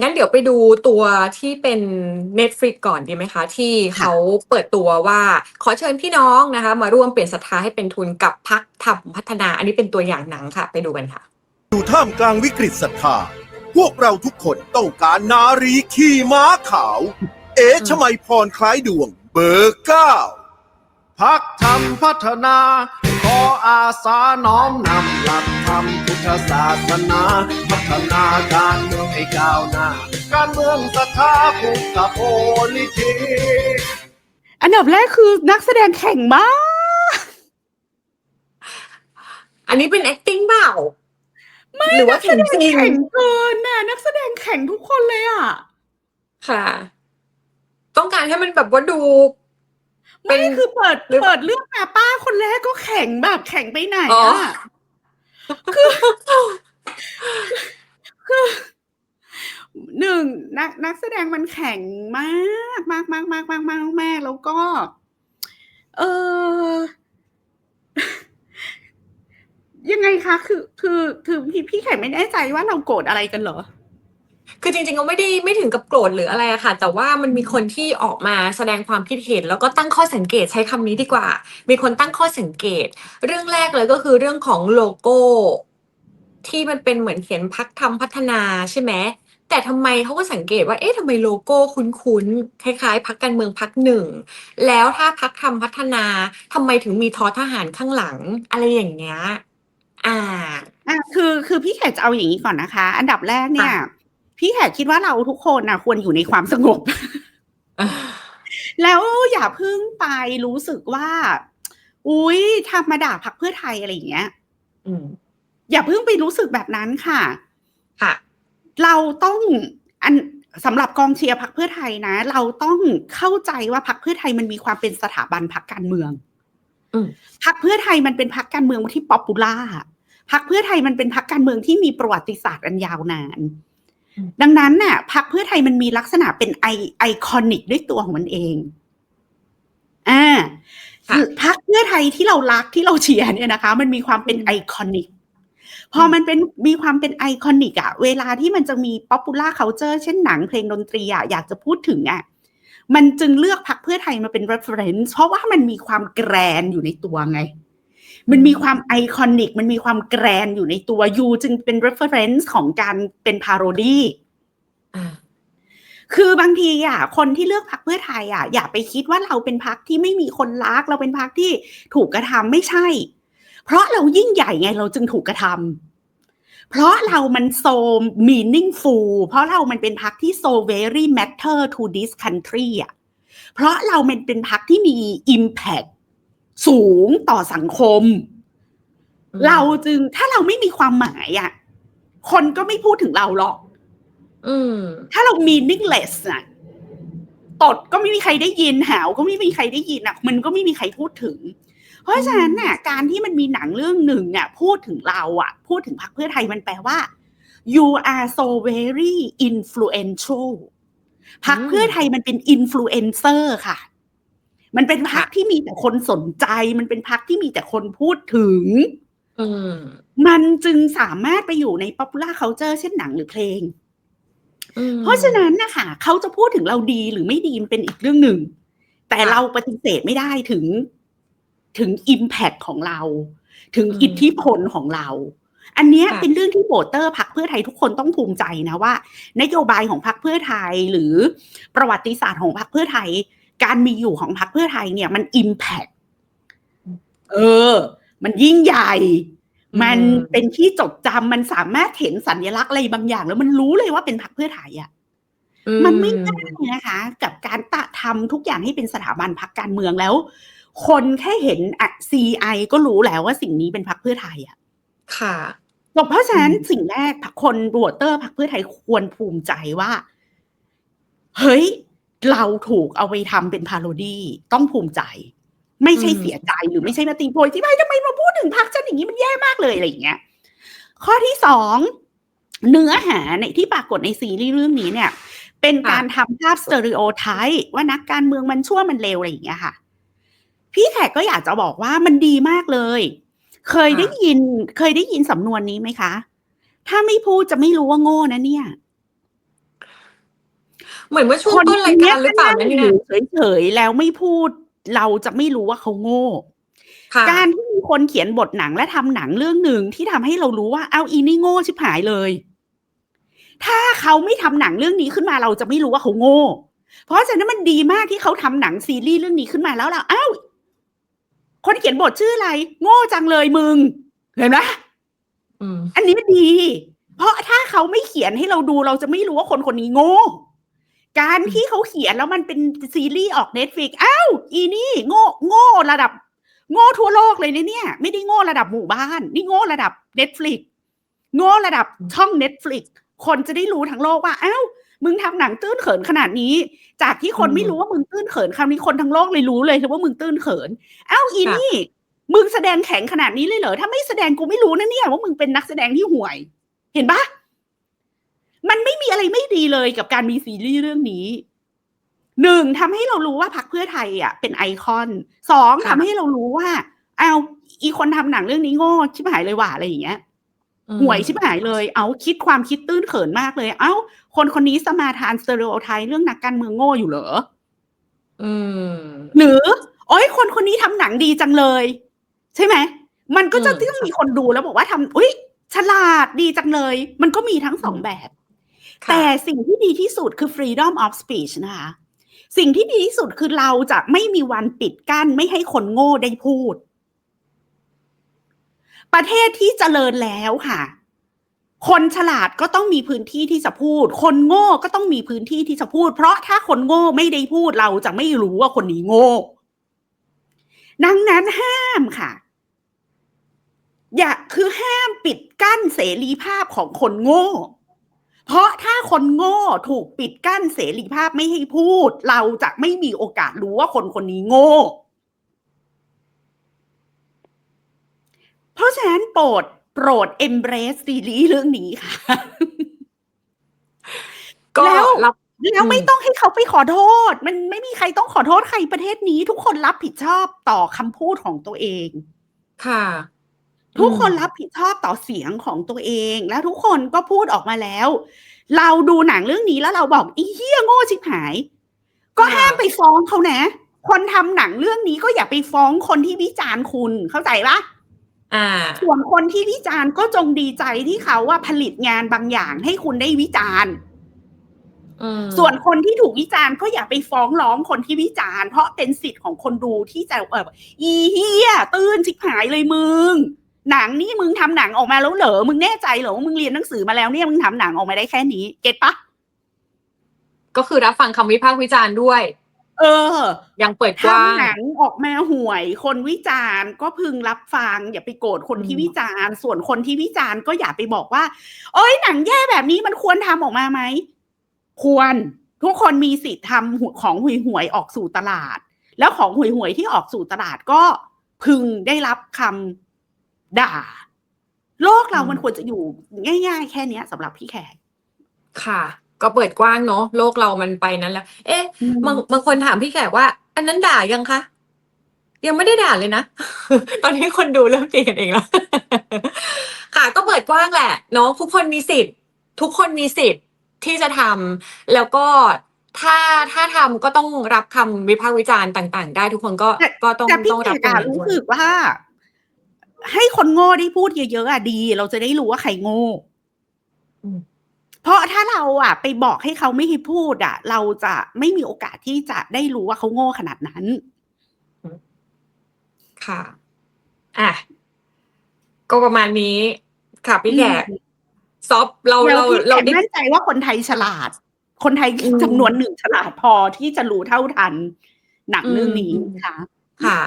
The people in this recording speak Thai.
งั้นเดี๋ยวไปดูตัวที่เป็น Netflix ก่อนดีไหมคะ ที่ค่ะ เขาเปิดตัวว่าขอเชิญพี่น้องนะคะ มาร่วมเปลี่ยนศรัทธาให้เป็นทุนกับพรรคธรรมพัฒนา อันนี้เป็นตัวอย่างหนังค่ะ ไปดูกันค่ะ อยู่ท่ามกลางวิกฤตศรัทธา พวกเราทุกคนต้องการนารีขี่ม้าขาว เอ๋ชมัยพรคล้ายดวงเบอร์เก้า พักธรรมพัฒนาข ออาสาน้อมนำหลักธรรมพุทธศาสนา พัฒนาการเมืองให้ก้าวหน้า การเมืองสถาพุทธโพลิติกอันดับแรกคือนักแสดงแข่งมาก อันนี้เป็น acting เปล่า ไม่หรือว่านักแสดงจริง แข่งเกินน่ะนักแสดงแข่งทุกคนเลยอะ ค่ะ ต้องการให้มันแบบว่าดูเป็ ไม่นคือเปิดหรือเปิดเรื่องมาป้าคนแรกก็แข่งแบบแข่งไปไหนอ๋ออะคือคือหนึ่งนักนักแสดงมันแข่งมากมากมากมากมากมากมากแล้วก็ เออยังไงคะ คือ คือคือพี่พี่แข่งไม่แน่ใจว่าเราโกรธอะไรกันเหรอ คือจริงๆก็ไม่ได้ไม่ถึงกับโกรธหรืออะไรอะค่ะ แต่ว่ามันมีคนที่ออกมาแสดงความคิดเห็น แล้วก็ตั้งข้อสังเกตใช้คำนี้ดีกว่า มีคนตั้งข้อสังเกต เรื่องแรกเลยก็คือเรื่องของโลโก้ ที่มันเป็นเหมือนเขียนพักทำพัฒนาใช่ไหมแต่ทำไมเขาก็สังเกตว่าเอ๊ะทำไมโลโก้คุ้นๆคล้ายๆพักการเมืองพักหนึ่งแล้วถ้าพักทำพัฒนาทำไมถึงมีทอทหารข้างหลังอะไรอย่างเงี้ยอ่า อะคือคือพี่แขกจะเอาอย่างนี้ก่อนนะคะ อันดับแรกเนี่ย ค่ะ พี่แขกคิดว่าเราทุกคนนะควรอยู่ในความสงบ แล้วอย่าเพิ่งไปรู้สึกว่า อุ๊ยทำมาด่าพักเพื่อไทยอะไรอย่างเงี้ยอืมอย่าเพิ่งไปรู้สึกแบบนั้นค่ะ ค่ะ เราต้องอันสำหรับกองเชียร์พักเพื่อไทยนะ เราต้องเข้าใจว่าพักเพื่อไทยมันมีความเป็นสถาบันพักการเมืองอืมพักเพื่อไทยมันเป็นพักการเมืองที่ป๊อปปูล่าพักเพื่อไทยมันเป็นพักการเมืองที่มีประวัติศาสตร์อันยาวนานอืม ดังนั้นน่ะพักเพื่อไทยมันมีลักษณะเป็นไอไอคอนิกด้วยตัวของมันเองอ่าค่ะพักเพื่อไทยที่เรารักที่เราเชียร์เนี่ยนะคะ มันมีความเป็นไอคอนิกพอมันเป็นมีความเป็นไอคอนิกอะเวลาที่มันจะมีป๊อปปูล่าเคาเจอร์เช่นหนังเพลงดนตรีอะอยากจะพูดถึงอะมันจึงเลือกพักเพื่อไทยมาเป็น reference เพราะว่ามันมีความแกรนอยู่ในตัวไง มันมีความไอคอนิก มันมีความแกรนอยู่ในตัวยูจึงเป็น reference ของการเป็นพาโรดี้อ่าคือบางทีอะคนที่เลือกพักเพื่อไทยอะอย่าไปคิดว่าเราเป็นพักที่ไม่มีคนรัก เราเป็นพักที่ถูกกระทำไม่ใช่ เพราะเรายิ่งใหญ่ไงเราจึงถูกกระทำเพราะเรามัน so meaningful เพราะเรามันเป็นพักที่ so very matter to this country อะเพราะเรามันเป็นพักที่มี impact สูงต่อสังคมอืมเราจึงถ้าเราไม่มีความหมายอะ คนก็ไม่พูดถึงเราหรอกอืมถ้าเรา meaningless อะตดก็ไม่มีใครได้ยินหาวก็ไม่มีใครได้ยินอะมันก็ไม่มีใครพูดถึง เพราะฉะนั้นน่ะ การที่มันมีหนังเรื่องหนึ่งอะพูดถึงเราอะพูดถึงพรรคเพื่อไทยมันแปลว่า you are so very influential พรรคเพื่อไทยมันเป็น influencer ค่ะ มันเป็นพรรคที่มีแต่คนสนใจ มันเป็นพรรคที่มีแต่คนพูดถึงอืมมันจึงสามารถไปอยู่ใน popular culture เช่นหนังหรือเพลงอืมเพราะฉะนั้นนะคะเขาจะพูดถึงเราดีหรือไม่ดีมันเป็นอีกเรื่องหนึ่ง แต่ค่ะเราปฏิเสธไม่ได้ถึงถึง Impact ของเรา ถึงอืมอิทธิพลของเรา อันเนี้ยค่ะเป็นเรื่องที่โบเตอร์พักเพื่อไทยทุกคนต้องภูมิใจนะว่า นโยบายของพักเพื่อไทยหรือประวัติศาสตร์ของพักเพื่อไทย การมีอยู่ของพักเพื่อไทยเนี่ยมัน Impact เออ มันยิ่งใหญ่ มันอืมเป็นที่จดจำมันสามารถเห็นสัญลักษณ์อะไรบางอย่าง แล้วมันรู้เลยว่าเป็นพรรคเพื่อไทยอะอืมันไม่ง่ายนะคะ กับการตะทำทุกอย่างให้เป็นสถาบันพรรคการเมืองแล้ว คนแค่เห็นอะ CI ก็รู้แล้วว่าสิ่งนี้เป็นพรรคเพื่อไทยอะค่ะเพราะฉะนั้นอืมสิ่งแรกคนโหวตเตอร์พรรคเพื่อไทยควรภูมิใจว่า เฮ้ย เราถูกเอาไปทำเป็นพาโรดี้ต้องภูมิใจ ไม่ใช่เสียใจหรือไม่ใช่มาตีโพยที่ไม่ทำไมมาพูดถึงพรรคฉันอย่างนี้มันแย่มากเลยอะไรอย่างเงี้ยข้อที่สองเนื้อหาในที่ปรากฏในซีรีส์เรื่องนี้เนี่ย เป็นการทำภาพสเตอริโอไทป์ว่านักการเมืองมันชั่วมันเลวอะไรอย่างเงี้ยค่ะ พี่แขกก็อยากจะบอกว่ามันดีมากเลย เคยได้ยินเคยได้ยินสำนวนนี้ไหมคะ ถ้าไม่พูดจะไม่รู้ว่าโง่นะเนี่ย เหมือนเมื่อช่วงคนต้นรายการหรือเปล่านั่นะงเนี่อยยู่เฉยๆแล้วไม่พูดเราจะไม่รู้ว่าเขาโง่ค่ะการที่มีคนเขียนบทหนังและทำหนังเรื่องหนึ่งที่ทำให้เรารู้ว่าเอาอีนี่โง่ชิบหายเลย ถ้าเขาไม่ทำหนังเรื่องนี้ขึ้นมาเราจะไม่รู้ว่าเขาโง่ เพราะฉะนั้นมันดีมากที่เขาทำหนังซีรีส์เรื่องนี้ขึ้นมาแล้วเราอ้าวคนเขียนบทชื่ออะไร โง่จังเลยมึง เห็นไหมอืมอันนี้ดี เพราะถ้าเขาไม่เขียนให้เราดูเราจะไม่รู้ว่าคนคนนี้โง่ การที่เขาเขียนแล้วมันเป็นซีรีส์ออกเน็ตฟลิกอ้าวอีนี่โง่โง่ระดับ โง่ทั่วโลกเลยนะเนี่ย ไม่ได้โง่ระดับหมู่บ้าน นี่โง่ระดับเน็ตฟลิกโง่ระดับช่องเน็ตฟลิกคนจะได้รู้ทั้งโลกว่าอ้าวมึงทำหนังตื้นเขินขนาดนี้ จากที่คนอืมไม่รู้ว่ามึงตื้นเขินคราวนี้คนทั้งโลกเลยรู้เลยว่ามึงตื้นเขินอ้าวอีค่ะนี่ มึงแสดงแข็งขนาดนี้เลยเหรอถ้าไม่แสดงกูไม่รู้นะเนี่ยว่ามึงเป็นนักแสดงที่ห่วย เห็นปะ มันไม่มีอะไรไม่ดีเลยกับการมีซีรีส์เรื่องนี้หนึ่งทำให้เรารู้ว่าพรรคเพื่อไทยอะเป็นไอคอนสองค่ะทำให้เรารู้ว่าอ้าวอีคนทำหนังเรื่องนี้โง่ชิบหายเลยว่ะอะไรอย่างเงี้ยอืมห่วยชิบหายเลย เอาคิดความคิดตื้นเขินมากเลย เอ้า คนคนนี้สมาทานสเตอริโอไทป์เรื่องนักการเมืองโง่อยู่เหรออืมหรือโอ้ยคนคนนี้ทำหนังดีจังเลย ใช่ไหม มันก็จะอืมต้องมีคนดูแล้วบอกว่าทำอุ้ยฉลาดดีจังเลย มันก็มีทั้งสองแบบค่ะ แต่สิ่งที่ดีที่สุดคือ freedom of speech นะคะสิ่งที่ดีที่สุดคือเราจะไม่มีวันปิดกั้นไม่ให้คนโง่ได้พูด ประเทศที่เจริญแล้วค่ะ คนฉลาดก็ต้องมีพื้นที่ที่จะพูด คนโง่ก็ต้องมีพื้นที่ที่จะพูด เพราะถ้าคนโง่ไม่ได้พูดเราจะไม่รู้ว่าคนนี้โง่ ดังนั้นห้ามค่ะ อย่าคือห้ามปิดกั้นเสรีภาพของคนโง่ เพราะถ้าคนโง่ถูกปิดกั้นเสรีภาพไม่ให้พูด เราจะไม่มีโอกาสรู้ว่าคนคนนี้โง่ เพราะฉะนั้นโปรดโปรด embrace ซีรีส์เรื่องนี้ค่ะก็แล้วรับแล้วไม่อืมต้องให้เขาไปขอโทษ มันไม่มีใครต้องขอโทษใครประเทศนี้ ทุกคนรับผิดชอบต่อคำพูดของตัวเอง ค่ะ ทุกคนอืมรับผิดชอบต่อเสียงของตัวเอง แล้วทุกคนก็พูดออกมาแล้ว เราดูหนังเรื่องนี้แล้วเราบอกอีเหี้ยโง่ชิบหาย ก็ห้ามไปฟ้องเขานะ คนทำหนังเรื่องนี้ก็อย่าไปฟ้องคนที่วิจารณ์คุณเข้าใจปะอ่าส่วนคนที่วิจารณ์ก็จงดีใจที่เขาว่าผลิตงานบางอย่างให้คุณได้วิจารณ์อืมส่วนคนที่ถูกวิจารณ์ก็อย่าไปฟ้องร้องคนที่วิจารณ์เพราะเป็นสิทธิ์ของคนดูที่จะเอออีเฮียตื่นชิบหายเลยมึง หนังนี่มึงทำหนังออกมาแล้วเหรอ มึงแน่ใจเหรอว่ามึงเรียนหนังสือมาแล้วเนี่ยมึงทำหนังออกมาได้แค่นี้ เก็ตปะ ก็คือรับฟังคำวิพากษ์วิจารณ์ด้วย เออ ยังเปิดกว้างทำหนังออกมาห่วย คนวิจารณ์ก็พึงรับฟัง อย่าไปโกรธคนที่อืมวิจารณ์ ส่วนคนที่วิจารณ์ก็อย่าไปบอกว่า เอ้ยหนังแย่แบบนี้มันควรทำออกมาไหม ควร ทุกคนมีสิทธิ์ทำของห่วยห่วยๆออกสู่ตลาด แล้วของห่วยห่วยๆที่ออกสู่ตลาดก็พึงได้รับคำ ด่า โลกเราอืมมันควรจะอยู่ง่าย ๆ แค่เนี้ยสำหรับพี่แขกค่ะ ก็เปิดกว้างเนาะโลกเรามันไปนั้นแล้ว เอ๊ะบางบางคนถามพี่แขกว่า อันนั้นด่ายังคะยังไม่ได้ด่าเลยนะ ตอนนี้คนดูเริ่มตีกันเองแล้ว ค่ะ ก็เปิดกว้างแหละเนาะทุกคนมีสิทธิ์ ทุกคนมีสิทธิ์ที่จะทำแล้วก็ถ้าถ้าทำก็ต้องรับคำวิพากษ์วิจารณ์ต่าง ๆ ได้ทุกคนก็แต่ก็ต้องแต่พี่ต้องแขรับกตรงอะนั้นรู้ด้วยสึกว่า ให้คนโง่ได้พูดเยอะๆอะดี เราจะได้รู้ว่าใครโง่อืมเพราะถ้าเราอะไปบอกให้เขาไม่ให้พูดอะเราจะไม่มีโอกาสที่จะได้รู้ว่าเขาโง่ขนาดนั้น ค่ะ อะ ก็ประมาณนี้ ค่ะพี่แขกอืมซอฟเราแล้วเราพี่เราแขกได้มั่นใจว่าคนไทยฉลาด คนไทยอืมจำนวนหนึ่งฉลาดพอที่จะรู้เท่าทัน หนังเรื่องนี้อืมค่ะ ค่ะ